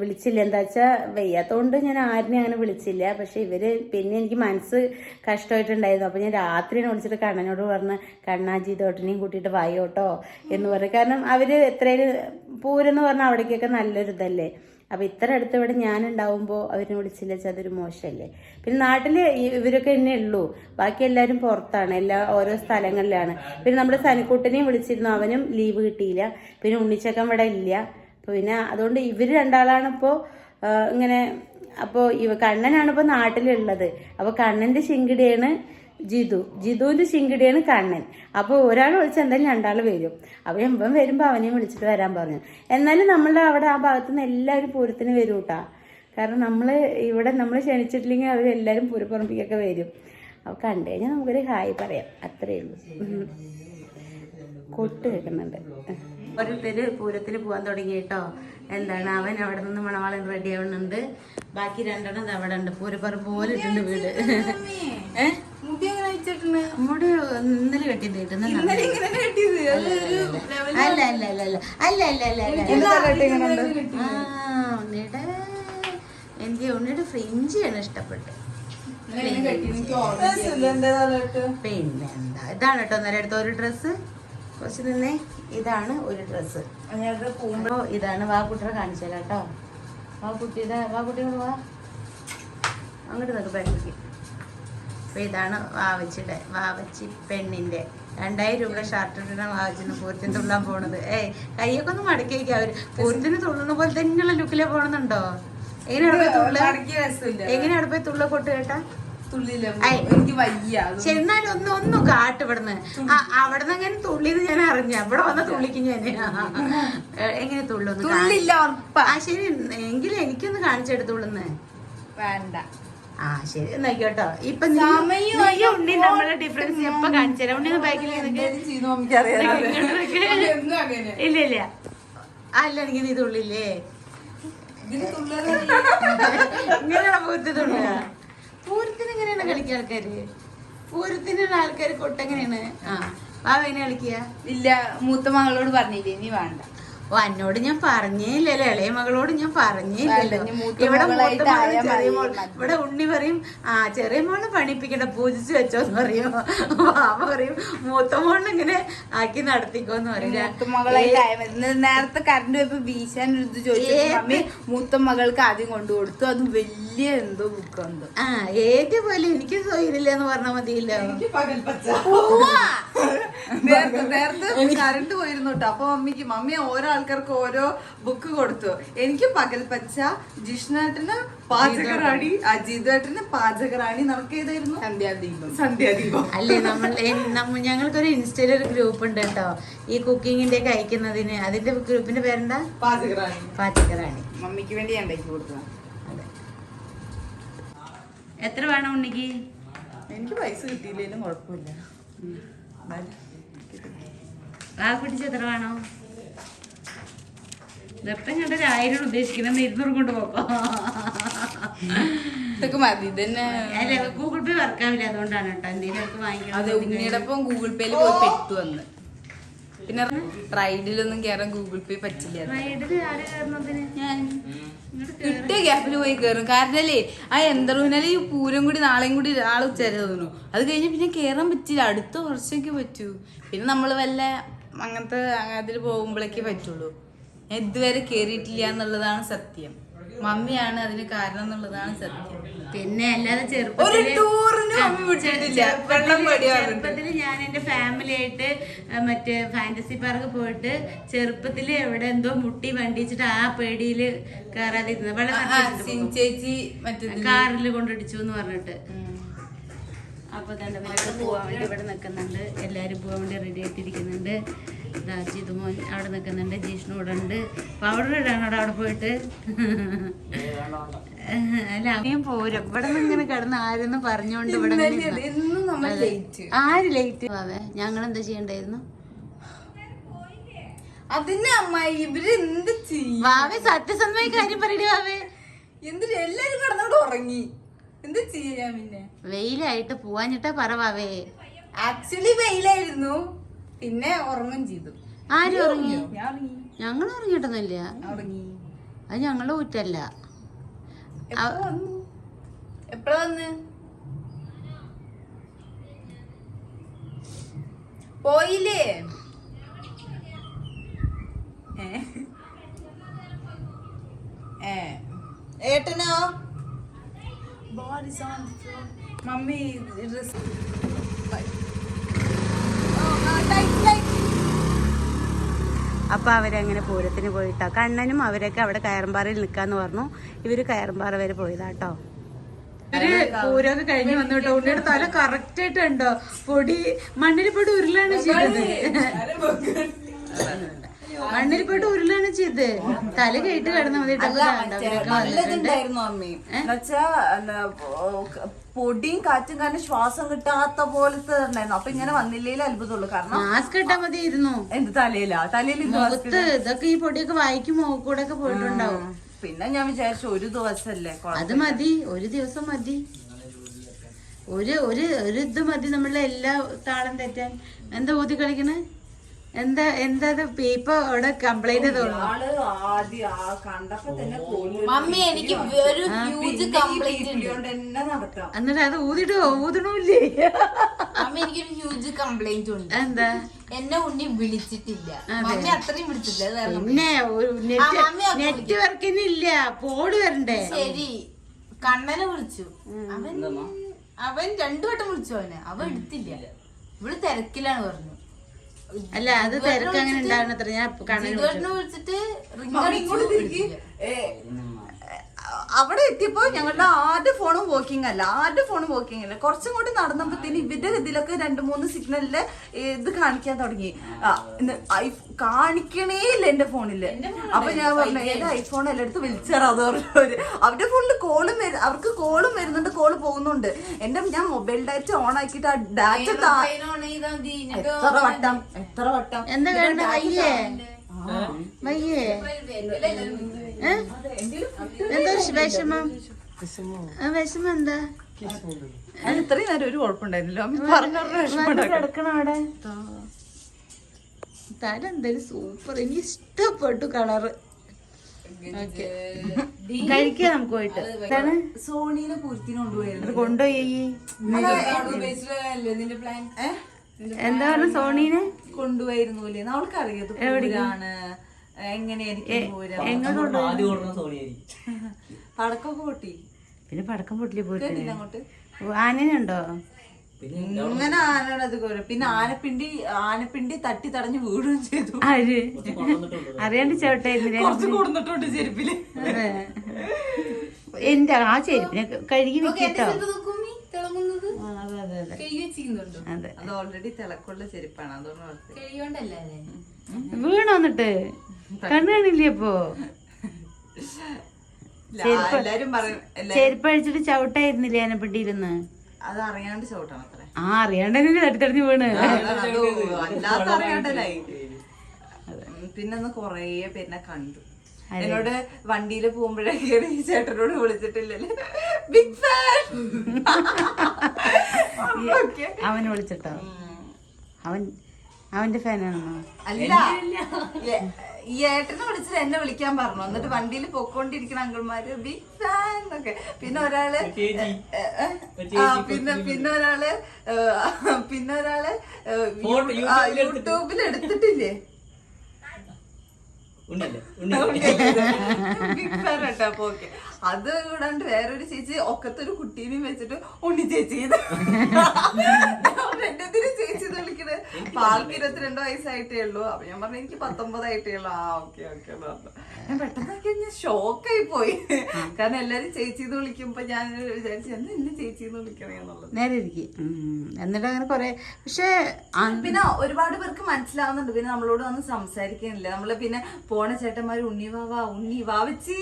Speaker 1: വിളിച്ചില്ല. എന്താ വെച്ചാ വയ്യാത്തോണ്ട് ഞാൻ ആരിനെയും അങ്ങനെ വിളിച്ചില്ല. പക്ഷെ ഇവർ പിന്നെ എനിക്ക് മനസ്സ് കഷ്ടമായിട്ടുണ്ടായിരുന്നു. അപ്പൊ ഞാൻ രാത്രിയാണ് വിളിച്ചിട്ട് കണ്ണനോട് പറഞ്ഞ് കണ്ണാജി തോട്ടിനെയും കൂട്ടിയിട്ട് വായോട്ടോ എന്ന് പറഞ്ഞു. കാരണം അവർ എത്രയും പൂരെന്ന് പറഞ്ഞാൽ അവിടേക്കൊക്കെ നല്ലൊരു ഇതല്ലേ അപ്പൊ ഇത്ര അടുത്ത് ഇവിടെ ഞാൻ ഉണ്ടാവുമ്പോൾ അവരെ വിളിച്ചില്ല വെച്ചാൽ അതൊരു മോശമല്ലേ പിന്നെ നാട്ടിൽ ഇവരൊക്കെ തന്നെ ഉള്ളൂ. ബാക്കി എല്ലാവരും പുറത്താണ്. എല്ലാ ഓരോ സ്ഥലങ്ങളിലാണ്. പിന്നെ നമ്മുടെ സനിക്കുട്ടനെയും വിളിച്ചിരുന്നു. അവനും ലീവ് കിട്ടിയില്ല. പിന്നെ ഉണ്ണിച്ചക്കൻ ഇവിടെ ഇല്ല. അപ്പോൾ പിന്നെ അതുകൊണ്ട് ഇവർ രണ്ടാളാണ് ഇപ്പോ ഇങ്ങനെ അപ്പോൾ ഇവ കണ്ണനാണ് നാട്ടിലുള്ളത്. അപ്പോൾ കണ്ണന്റെ ശിങ്കിടിയാണ് ജിതു. ജിതുവിന്റെ ശിങ്കിടിയാണ് കണ്ണൻ. അപ്പൊ ഒരാൾ വിളിച്ച് എന്തായാലും രണ്ടാൾ വരും. അപ്പൊ എമ്പൻ വരുമ്പോ അവനെയും വിളിച്ചിട്ട് വരാൻ പറഞ്ഞു. എന്നാലും നമ്മളുടെ അവിടെ ആ ഭാഗത്തു നിന്ന് എല്ലാവരും പൂരത്തിന് വരും കേട്ടാ കാരണം നമ്മൾ ഇവിടെ നമ്മൾ ക്ഷണിച്ചിട്ടില്ലെങ്കിൽ അവർ എല്ലാവരും പൂരപ്പുറമ്പിക്കൊക്കെ വരും. അപ്പൊ കണ്ടു കഴിഞ്ഞാൽ നമുക്കൊരു ഹായ് പറയാം. അത്രയേ ഉള്ളൂ. കൊട്ട് കേൾക്കുന്നുണ്ട് പേര് പൂരത്തിന് പോകാൻ തുടങ്ങി കേട്ടോ. എന്താണ്? അവൻ അവിടെ നിന്ന് മണവാളൻ റെഡി ആവുന്നുണ്ട് ബാക്കി രണ്ടെണ്ണം അവിടെ ഉണ്ട്. പൂരപ്പറമ്പ് പോലെ ഇട്ടുണ്ട് വീട്. ഏഹ്
Speaker 3: വെച്ചിട്ടുണ്ട്
Speaker 1: അമ്മോട് ഇന്നലെ
Speaker 3: കെട്ടിയത്
Speaker 1: അല്ല അല്ല അല്ല. അല്ല അല്ല അല്ല അല്ല. ഉണ്ണിയുടെ എനിക്ക് ഉണ്ണിയുടെ ഫ്രിഞ്ചാണ് ഇഷ്ടപ്പെട്ടത്. പിന്നെ എന്താ? ഇതാണ് കേട്ടോ നേരെ അടുത്ത ഒരു ഡ്രസ്സ്. കുറച്ച് നിന്നേ ഇതാണ് ഒരു ഡ്രസ്സ്. പോകുമ്പോ ഇതാണ് വാക്കുട്ടിയെ കാണിച്ചാലോ കേട്ടോ. വാക്കുട്ടിയുടെ വാക്കുട്ടിയോട് വാ അങ്ങോട്ട് നിൽക്കും ബാക്കിലേക്ക്. അപ്പൊ ഇതാണ് വാവച്ചിയുടെ വാവച്ചി പെണ്ണിന്റെ രണ്ടായിരം രൂപ ഷർട്ട് ഇട്ടിട്ട് വാവച്ചിന് പൂരത്തിന് തുള്ളാൻ പോണത്. ഏയ് കൈയൊക്കെ ഒന്ന് മടക്കി വയ്ക്കുക അവർ പൂരത്തിന് തുള്ളണ പോലെ തന്നെയുള്ള ലുക്കിലെ പോണെന്നുണ്ടോ എങ്ങനെയാണ് പോയി തുള്ള
Speaker 3: മടക്കിയ
Speaker 1: എങ്ങനെ അവിടെ പോയി തുള്ള കൊട്ട്? കേട്ടാ എന്നാലും ഒന്ന് ഒന്നും കാട്ട് ഇവിടുന്ന്. അവിടെ അങ്ങനെ തുള്ളിന്ന് ഞാൻ അറിഞ്ഞ. അവിടെ വന്ന തുള്ളിക്ക് ഞാൻ എങ്ങനെ തുള്ളു
Speaker 3: തുള്ളില്ല
Speaker 1: ആ ശരി എങ്കിലും എനിക്കൊന്ന് കാണിച്ചെടുത്തുള്ളുന്ന്
Speaker 3: വേണ്ട.
Speaker 1: ആ ശരി. എന്നായിക്കോട്ടോ ഇപ്പൊ നീ- ഉണ്ണി നമ്മളെ ഡിഫറൻസ് എപ്പൊ ഉണ്ണി ബാക്കിൽ ഇല്ല ഇല്ല. അല്ല നീ തുള്ളില്ലേ
Speaker 3: ഇതിന് തുള്ളൽ
Speaker 1: ഇങ്ങനെയാണ് പൂരത്തിനുള്ള പൂരത്തിന് എങ്ങനെയാണ് കളിക്കുക ആൾക്കാര്? പൂരത്തിനുള്ള ആൾക്കാര് കൊട്ടെങ്ങനെയാണ് ആ വാവ എങ്ങനെ കളിക്കുക
Speaker 3: ഇല്ല മൂത്ത മകളോട് പറഞ്ഞില്ലേ നീ വേണ്ട.
Speaker 1: ഓ എന്നോട് ഞാൻ പറഞ്ഞേയില്ലല്ലോ ഇളയ മകളോട് ഞാൻ
Speaker 3: ഇനി
Speaker 1: ഇവിടെ മൂത്ത
Speaker 3: മകൾ
Speaker 1: ചെറിയ. മോൾ ഇവിടെ ഉണ്ണി പറയും ആ ചെറിയ മോളെ പണിപ്പിക്കണ്ട പൂജിച്ച് വെച്ചോന്ന് പറയും. പാപ്പ പറയും മൂത്ത മോളിനെ ഇങ്ങനെ ആക്കി നടത്തിക്കോന്ന് പറയും.
Speaker 3: നേരത്തെ കറണ്ട് പോയപ്പോ വീശാൻ ഇത് ചോദിച്ചു. മൂത്ത മകൾക്ക് ആദ്യം കൊണ്ടു കൊടുത്തു. അത് വലിയ എന്തോ ബുക്ക് എന്തോ
Speaker 1: ആ ഏത് പോലെ എനിക്ക് സൗകര്യമില്ല എന്ന് പറഞ്ഞാൽ മതിയല്ലോ
Speaker 2: നേരത്തെ നേരത്തെ കറണ്ട് പോയിരുന്നു കേട്ടോ. അപ്പൊ മമ്മിക്ക് മമ്മി ഓരോ ആൾക്കാർക്ക് ഓരോ ബുക്ക് കൊടുത്തു. എനിക്ക് പകൽ പച്ച ജിഷ്ണേട്ടന് പാചകറാണി. അജീതേട്ടന് പാചകറാണി. നമുക്ക് ഏതായിരുന്നു
Speaker 3: സന്ധ്യാദീപം
Speaker 2: സന്ധ്യാദീപം
Speaker 1: അല്ലേ നമ്മൾ ഞങ്ങൾക്കൊരു ഇൻസ്റ്റയിൽ ഒരു ഗ്രൂപ്പ് ഉണ്ട് കേട്ടോ. ഈ കുക്കിങ്ങിന്റെ ഒക്കെ അയക്കുന്നതിന്. അതിന്റെ ഗ്രൂപ്പിന്റെ പേരെന്താ?
Speaker 2: പാചകറാണി.
Speaker 1: പാചകറാണി.
Speaker 3: മമ്മിക്ക് വേണ്ടി ഞാൻ ഉണ്ടാക്കി കൊടുക്കാം
Speaker 1: അതെ. എത്ര വേണം ഉണ്ണിക്ക്?
Speaker 2: എനിക്ക് പൈസ കിട്ടിയില്ലേലും കുഴപ്പമില്ല.
Speaker 1: ആ കുട്ടിച്ച് എത്ര വേണോ? ഇതെപ്പം കണ്ട ഒരു ആയിരം ഉദ്ദേശിക്കുന്നത് ഇരുന്നൂറ് കൊണ്ട് പോക്കോ.
Speaker 3: ഇതൊക്കെ മതി. ഇതന്നെ.
Speaker 1: അല്ല ഗൂഗിൾ പേ വർക്കാവില്ല അതുകൊണ്ടാണ് കേട്ടോ. എന്തെങ്കിലും
Speaker 3: അതെ
Speaker 1: വാങ്ങിക്കണം.
Speaker 3: ഉണ്ണിയുടെ ഒപ്പം ഗൂഗിൾ പേയിൽ പോയി പെട്ടു വന്ന് പിന്നെ റൈഡിലൊന്നും കേറാൻ ഗൂഗിൾ പേ പറ്റില്ല. കിട്ടിയ ഗ്യാപ്പിൽ പോയി കയറും കാരണല്ലേ ആ എന്തറൂനല്ലേ ഈ പൂരം കൂടി നാളെയും കൂടി ഒരാൾ ഉച്ചവരെ തോന്നുന്നു. അത് കഴിഞ്ഞ് പിന്നെ കേറാൻ പറ്റില്ല. അടുത്ത വർഷമൊക്കെ പറ്റൂ. പിന്നെ നമ്മൾ വല്ല അങ്ങനത്തെ അതിൽ പോകുമ്പോഴേക്കേ പറ്റുള്ളൂ. ഞാൻ ഇതുവരെ കയറിയിട്ടില്ല എന്നുള്ളതാണ് സത്യം. മമ്മിയാണ് അതിന് കാരണം എന്നുള്ളതാണ് സത്യം.
Speaker 1: പിന്നെ അല്ലാതെ
Speaker 3: ഒരു
Speaker 1: ചെറുപ്പത്തിൽ
Speaker 3: ടൂറിനും മമ്മി വിട്ടിട്ടില്ല. വെള്ളം പടി പറഞ്ഞിട്ട്
Speaker 1: ഞാൻ എന്റെ ഫാമിലി ആയിട്ട് മറ്റേ ഫാന്റസി പാർക്ക് പോയിട്ട് ചെറുപ്പത്തിൽ എവിടെ എന്തോ മുട്ടി വണ്ടിച്ചിട്ട് ആ പേടിയിൽ കയറാതിരുന്നത് വളരെ
Speaker 3: ആ, സിൻ ചേച്ചി മറ്റേ
Speaker 1: കാറിൽ കൊണ്ടിടിച്ചു എന്ന് പറഞ്ഞിട്ട് അപ്പൊ തന്നെ പോവാൻ വേണ്ടി ഇവിടെ നിൽക്കുന്നുണ്ട് എല്ലാരും പോവാൻ വേണ്ടി റെഡി ആയിട്ടിരിക്കുന്നുണ്ട്. ഇതാ മോൻ അവിടെ നിൽക്കുന്നുണ്ട് ജിഷ്ണു ഇവിടെ ഉണ്ട്. പൗഡർ ഇടാണ് അവിടെ പോയിട്ട്. അല്ല അവയും പോരും. ഇവിടെ നിന്ന് ഇങ്ങനെ കിടന്ന് ആരെന്ന് പറഞ്ഞോണ്ട് ഇവിടെ ആര്.
Speaker 3: ലേറ്റ്
Speaker 1: ലേറ്റ് ഞങ്ങൾ എന്താ ചെയ്യണ്ടായിരുന്നു?
Speaker 3: അതിന് അമ്മായി ഇവർ എന്ത് ചെയ്യും?
Speaker 1: വാവേ സത്യസന്ധമായ കാര്യം പറയടി വാവേ.
Speaker 3: എന്തിനു എല്ലാരും കിടന്നോണ്ട് ഉറങ്ങി. എന്ത് ചെയ്യാ പിന്നെ?
Speaker 1: വെയിലായിട്ട് പോവാഞ്ഞിട്ടാ പറ വാവേ.
Speaker 3: ആക്ച്വലി വെയിലായിരുന്നു. പിന്നെ ഉറങ്ങും ചെയ്തു.
Speaker 1: ആരും ഉറങ്ങി? ഞങ്ങൾ ഉറങ്ങിയിട്ടൊന്നുമില്ല. അത് ഞങ്ങളുടെ കുറ്റല്ല
Speaker 3: എപ്പോ വന്നു? എപ്പഴാ വന്ന്? പോയില്ലേ?
Speaker 2: ഏട്ടനോ?
Speaker 3: മമ്മി ഡ്രസ്
Speaker 1: അപ്പൊ അവരങ്ങനെ പൂരത്തിന് പോയിട്ടോ. കണ്ണനും അവരൊക്കെ അവിടെ കയറമ്പാറയിൽ നിൽക്കാന്ന് പറഞ്ഞു. ഇവർ കയറമ്പാറ വരെ പോയതാട്ടോ. ഇവർ പൂരമൊക്കെ കഴിഞ്ഞ് വന്നു കേട്ടോ. ഉണ്ണിയുടെ തല കറക്റ്റ് ആയിട്ടുണ്ടോ. പൊടി മണ്ണിൽ പൊടി ഉരുളാണ് ചെയ്തത്. മണ്ണിൽ പോയിട്ട് ഉരുളാണ് ചെയ്ത്. തല കേട്ട് കിടന്ന മതി
Speaker 2: നല്ലതുണ്ടായിരുന്നു അമ്മി. എന്നുവെച്ചാ പൊടിയും കാറ്റും കാരണം ശ്വാസം കിട്ടാത്ത പോലത്തെ ഉണ്ടായിരുന്നു. അപ്പൊ ഇങ്ങനെ വന്നില്ലേ അത്ഭുതമുള്ളൂ. കാരണം
Speaker 1: മാസ്ക് ഇട്ടാ മതിയായിരുന്നു.
Speaker 2: എന്ത് തലയിലാ? തലയിൽ
Speaker 1: ഇതൊക്കെ ഈ പൊടിയൊക്കെ വായിക്കും കൂടെ ഒക്കെ പോയിട്ടുണ്ടാവും.
Speaker 2: പിന്നെ ഞാൻ വിചാരിച്ചു ഒരു ദിവസല്ലേ.
Speaker 1: അത് മതി. ഒരു ദിവസം മതി. ഒരു ഒരു ഒരു ഇത് മതി. നമ്മളെ എല്ലാ താളം തെറ്റാൻ. എന്താ ഊതി കളിക്കണേ? എന്താ എന്താ ഇപ്പൊ അവിടെ കംപ്ലൈന്റ്.
Speaker 3: മമ്മി എനിക്ക് ഒരു ഹ്യൂജ് കംപ്ലൈന്റ്
Speaker 1: എന്നിട്ട് അത് ഊതിട്ടോ? ഊതണില്ലേ?
Speaker 3: മമ്മി എനിക്കൊരു ഹ്യൂജ് കംപ്ലൈന്റ് ഉണ്ട്.
Speaker 1: എന്താ?
Speaker 3: എന്നെ ഉണ്ണി വിളിച്ചിട്ടില്ല. മമ്മി അത്രയും വിളിച്ചിട്ടില്ല
Speaker 1: പിന്നെ ഇല്ല പോട് വരണ്ടേ?
Speaker 3: ശരി. കണ്ണനെ വിളിച്ചു. അവൻ അവൻ രണ്ടു വട്ടം വിളിച്ചു അവനെ. അവൻ എടുത്തില്ല. ഇവൾ തിരക്കിലാണ് പറഞ്ഞു.
Speaker 1: അല്ല അത് തിരക്ക് അങ്ങനെ ഉണ്ടാവണത്ര. ഞാൻ കണ്ണന്
Speaker 3: വിളിച്ചിട്ട്
Speaker 2: അവിടെ എത്തിയപ്പോ ഞങ്ങളുടെ ആദ്യ ഫോണും വർക്കിംഗ് അല്ല ആദ്യ ഫോണും വർക്കിംഗ് അല്ല. കുറച്ചും കൂടി നടന്നപ്പോഴത്തേന് ഇവരുടെ ഇതിലൊക്കെ രണ്ട് മൂന്ന് സിഗ്നലിൽ ഇത് കാണിക്കാൻ തുടങ്ങി. ആ, ഇന്ന് ഐ- കാണിക്കണേ ഇല്ല എന്റെ ഫോണിൽ അപ്പൊ ഞാൻ പറഞ്ഞു ഏത് ഐഫോൺ എല്ലാം എടുത്ത് അത് പറഞ്ഞവര് അവരുടെ ഫോണിൽ കോളും അവർക്ക് കോളും വരുന്നുണ്ട് കോൾ പോകുന്നുണ്ട്. എന്റെ ഞാൻ മൊബൈൽ ഡാറ്റ ഓൺ ആക്കിയിട്ട് ആ ഡാറ്റ എത്ര വട്ടം എത്ര വട്ടം?
Speaker 1: എന്താ വയ്യേ ഏ? എന്താ വിഷമം? വിഷമം എന്താ?
Speaker 2: ഇത്രയും നേരം ഒരു കുഴപ്പമുണ്ടായിരുന്നല്ലോ.
Speaker 1: കിടക്കണം അവിടെ? തല എന്തായാലും സൂപ്പർ എനിക്ക് ഇഷ്ടപ്പെട്ടു കളറ് കഴിക്കാം നമുക്ക് പോയിട്ട്. എന്താണ്?
Speaker 2: സോണിയിലെ പൂരത്തിന് കൊണ്ടുപോയിരുന്നു
Speaker 1: ഇത് കൊണ്ടുപോയി. എന്താ പറഞ്ഞ സോണീനെ?
Speaker 2: കൊണ്ടുപോയിരുന്നു അല്ലേ? അവൾക്ക് അറിയാം പൂരാണ്. എങ്ങനെയായിരിക്കും പടക്കമൊക്കെ പൊട്ടി?
Speaker 1: പിന്നെ പടക്കം പൊട്ടിൽ പോയിട്ട്?
Speaker 2: കേട്ടില്ല അങ്ങോട്ട്?
Speaker 1: ആനനുണ്ടോ
Speaker 4: പിന്നെ
Speaker 2: ഇങ്ങനെ ആനയുടെ അത് കോരും പിന്നെ ആനപ്പിണ്ടി ആനപ്പിണ്ടി തട്ടി തടഞ്ഞു വീഴുകയും ചെയ്തു.
Speaker 1: ആര്? അറിയാണ്ട് ചവിട്ടായിരുന്നില്ല
Speaker 2: കുറച്ച് കൊടുത്തിട്ടുണ്ട്
Speaker 1: ചെരുപ്പിൽ. എന്റെ ആ ചെരുപ്പിനെ കഴുകി വെക്കിട്ടോ. അതെ അതെ. അതെ.
Speaker 2: ഓൾറെഡി തിളക്കുള്ള ചെരുപ്പാണ് അതുകൊണ്ട് കുഴപ്പമില്ല.
Speaker 3: കഴിയോണ്ടല്ലേ
Speaker 1: വീണോ എന്നിട്ട് കണ്ണു കാണില്ലേ അപ്പോ? ചെരുപ്പഴിച്ചിട്ട് ചവിട്ടായിരുന്നില്ലേ ആനപ്പെട്ടിയിരുന്ന്
Speaker 2: അത് അറിയാണ്ട് ചവിട്ടണം അത്രേ.
Speaker 1: ആ അറിയാണ്ട് തട്ടിത്തറിഞ്ഞ് വീണ്.
Speaker 2: അറിയാണ്ടല്ലായി പിന്നെ കൊറേ പേരിനെ കണ്ടു. എന്നോട് വണ്ടിയിൽ പോകുമ്പോഴൊക്കെയാണ് ഈ ചേട്ടനോട് വിളിച്ചിട്ടില്ലല്ലേ? ബിഗ് ഫാൻ
Speaker 1: അവൻ വിളിച്ചിട്ടോ? അവൻ അവന്റെ ഫാനാണെന്നോ?
Speaker 2: അല്ല. ഈ ഏട്ടനെ വിളിച്ചിട്ട് എന്നെ വിളിക്കാൻ പറഞ്ഞു. എന്നിട്ട് വണ്ടിയിൽ പൊക്കോണ്ടിരിക്കുന്ന അങ്കിൾമാര് ബിഗ് ഫാൻ എന്നൊക്കെ. പിന്നെ ഒരാൾ പിന്നെ പിന്നെ ഒരാൾ പിന്നെ ഒരാൾ.
Speaker 4: യൂട്യൂബിൽ
Speaker 2: എടുത്തിട്ടില്ലേ
Speaker 4: ഉണ്ടല്ലേ ഉണ്ടല്ലേ
Speaker 2: ബിഗ് ഫാൻ കേട്ടോ അത് കൂടാണ്ട് വേറൊരു ചേച്ചി ഒക്കത്തൊരു കുട്ടീനെയും വെച്ചിട്ട് ഉണ്ണി ചേച്ചി ഞാൻ എന്തിനാ ചേച്ചി എന്ന് ഇരുപത്തിരണ്ട് വയസ്സായിട്ടേ ഉള്ളൂ. അപ്പൊ ഞാൻ പറഞ്ഞു എനിക്ക് പത്തൊമ്പതായിട്ടേ ഉള്ളൂ. ആ ഓക്കെ ഓക്കെ ഞാൻ പെട്ടെന്നൊക്കെ ഞാൻ ഷോക്കായി പോയി. കാരണം എല്ലാരും ചേച്ചി എന്ന് വിളിക്കുമ്പോ ഞാൻ വിചാരിച്ചു എന്താ എന്നെ ചേച്ചി എന്ന് വിളിക്കണേ എന്നുള്ളത്.
Speaker 1: നേരെ ഇരിക്കും. എന്നിട്ട് അങ്ങനെ കൊറേ പക്ഷേ
Speaker 2: പിന്നെ ഒരുപാട് പേർക്ക് മനസ്സിലാവുന്നുണ്ട്. പിന്നെ നമ്മളോട് ഒന്നും സംസാരിക്കാനില്ല? നമ്മൾ പിന്നെ പോണ ചേട്ടന്മാര് ഉണ്ണി വാവാ ഉണ്ണി വാവച്ചി.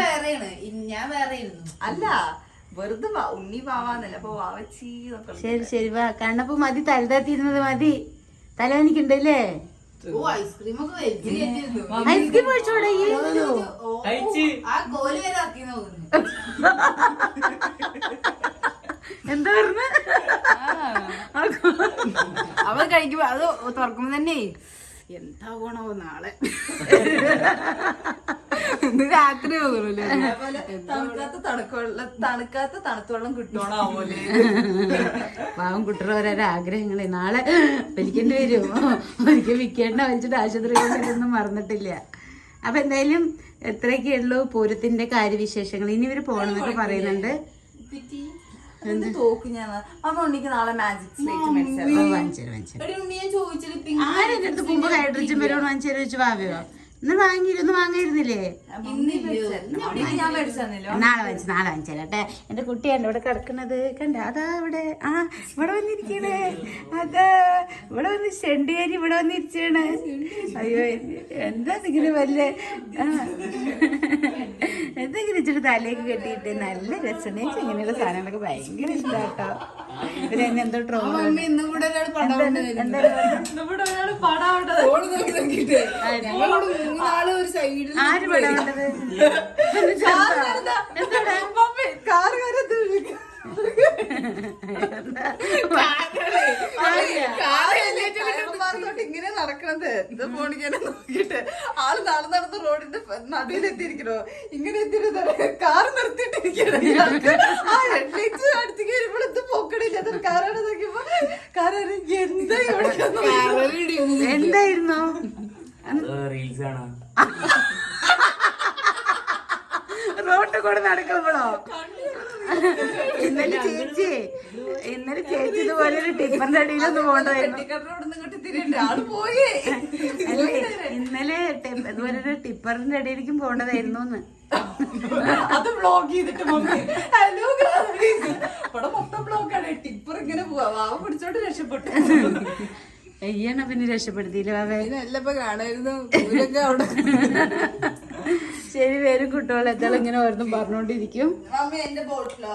Speaker 3: വേറെയാണ്. ഞാൻ വേറെ ഇരുന്നു
Speaker 2: അല്ല വെറുതെ വാ- ഉണ്ണി വാവാന്നല്ല അപ്പൊ വാവച്ചി എന്നൊക്കെ
Speaker 1: ശരി ശരി വാ. കണ്ണപ്പോ മതി തലതാത്തിരുന്നത് മതി. തലവനിക്കുണ്ടല്ലേ
Speaker 3: ഓ ഐസ്ക്രീം
Speaker 1: കഴിച്ചോടെ എന്താ പറഞ്ഞ?
Speaker 3: അവൻ കഴിക്കുമ്പോ അത് തുറക്കുമ്പോ തന്നെ എന്താ പോണോ നാളെ? ഇന്ന് രാത്രി
Speaker 2: അതേപോലെ തണുക്കാത്ത തണുക്കുവെള്ളം തണുക്കാത്ത തണുത്തുവെള്ളം കിട്ടണാവൂലേ
Speaker 1: പാവം കുട്ടിയുടെ ഓരോരോ ആഗ്രഹങ്ങളെ. നാളെ വലിക്കേണ്ടി വരും. ഒരിക്കൽ വിൽക്കേണ്ട വലിച്ചിട്ട് ആശുപത്രി കൊണ്ടൊന്നും മറന്നിട്ടില്ല. അപ്പൊ എന്തായാലും എത്രയൊക്കെ ഉള്ളൂ പൂരത്തിന്റെ കാര്യവിശേഷങ്ങൾ. ഇനി ഇവർ പോണെന്നൊക്കെ പറയുന്നുണ്ട്.
Speaker 2: എന്ത്? തോക്ക് ഞാൻ? അമ്മ ഉണ്ണിക്ക് നാളെ മാജിക് സ്ലേറ്റ് മേടിച്ചാൽ
Speaker 1: ഓ, വാങ്ങിച്ചേരാം, വാങ്ങിച്ചേരാം.
Speaker 3: എടി ചോദിച്ചിട്ട് പിങ്ക്
Speaker 1: ആരും എന്റെ അടുത്ത് മുമ്പ് ഹൈഡ്രജൻ ബലൂൺ വാങ്ങിച്ചു വാവയോ? ഇന്ന് വാങ്ങിയിരുന്നു വാങ്ങിയിരുന്നില്ലേ നാളെ വാങ്ങിച്ചു നാളെ വാങ്ങിച്ചാലട്ടെ എന്റെ കുട്ടിയാണ് ഇവിടെ കിടക്കുന്നത്. കണ്ട? അതാ ഇവിടെ. ആ ഇവിടെ വന്നിരിക്കണേ. അതാ ഇവിടെ വന്ന് ചെണ്ടിയേരി ഇവിടെ വന്നിരിച്ചാണ് അയ്യോ എന്താ ഇങ്ങനെ വല്ല. എന്തെങ്കിലും ഇച്ചിരി തലേക്ക് കെട്ടിയിട്ട് നല്ല എനിക്ക് ഇങ്ങനെയുള്ള സാധനങ്ങളൊക്കെ ഭയങ്കര ഇഷ്ടാട്ടോ എന്നെ എന്തോ
Speaker 3: പടം
Speaker 1: എന്താ
Speaker 3: നോക്കിട്ട് മൂന്നാൾ ഒരു സൈഡിൽ
Speaker 1: ആര്
Speaker 2: ഇങ്ങനെ നടക്കണത്. ഇത് ഫോണിങ്ങനെ നോക്കിയിട്ട് ആൾ നടന്ന് നടന്ന് റോഡിന്റെ നടുവിലെത്തിയിരിക്കണോ ഇങ്ങനെ എത്തിയിട്ട് കാർ നിർത്തിയിട്ടിരിക്കണോ ആ ഹെഡ്ലൈറ്റ് അടുത്തേക്ക് വരുമ്പോൾ ഇത് പൊക്കണില്ല അത് കാറാണ് നോക്കിയപ്പോ കാറാണ് എന്താ ഇവിടെ
Speaker 1: എന്തായിരുന്നു
Speaker 4: റീൽസ് ആണ്
Speaker 1: റോട്ട് കൂടെ നടക്കുമ്പോഴോ? ഇന്നലെ ചേച്ചി ഇന്നലെ ചേച്ചി ഇതുപോലെ ഒരു ടിപ്പറിന്റെ അടിയിലൊന്ന് പോകണ്ടായിരുന്നു
Speaker 2: വെട്ടിക്കട്ടറോടൊന്നും ഇങ്ങോട്ട് തിരിയണ്ട. ആൾ പോയി.
Speaker 1: അല്ലേ ഇന്നലെ ഇതുപോലെ ഒരു ടിപ്പറിന്റെ അടിയിലേക്കും പോകേണ്ടതായിരുന്നു എന്ന്
Speaker 2: അത് ബ്ലോക്ക് ചെയ്തിട്ട് ഹലോ ഇവിടെ മൊത്തം ബ്ലോക്കാണ് ടിപ്പർ ഇങ്ങനെ പോവാ. വാവ പിടിച്ചോണ്ട് രക്ഷപ്പെട്ടു.
Speaker 1: അയ്യാണ് പിന്നെ രക്ഷപ്പെടുത്തിയില്ലേ ബാബേ. ശരി വരും കുട്ടികൾ എത്താലും ഇങ്ങനെ ഓരോന്നും പറഞ്ഞോണ്ടിരിക്കും
Speaker 2: മമ്മി എന്റെ ബോട്ടിലോ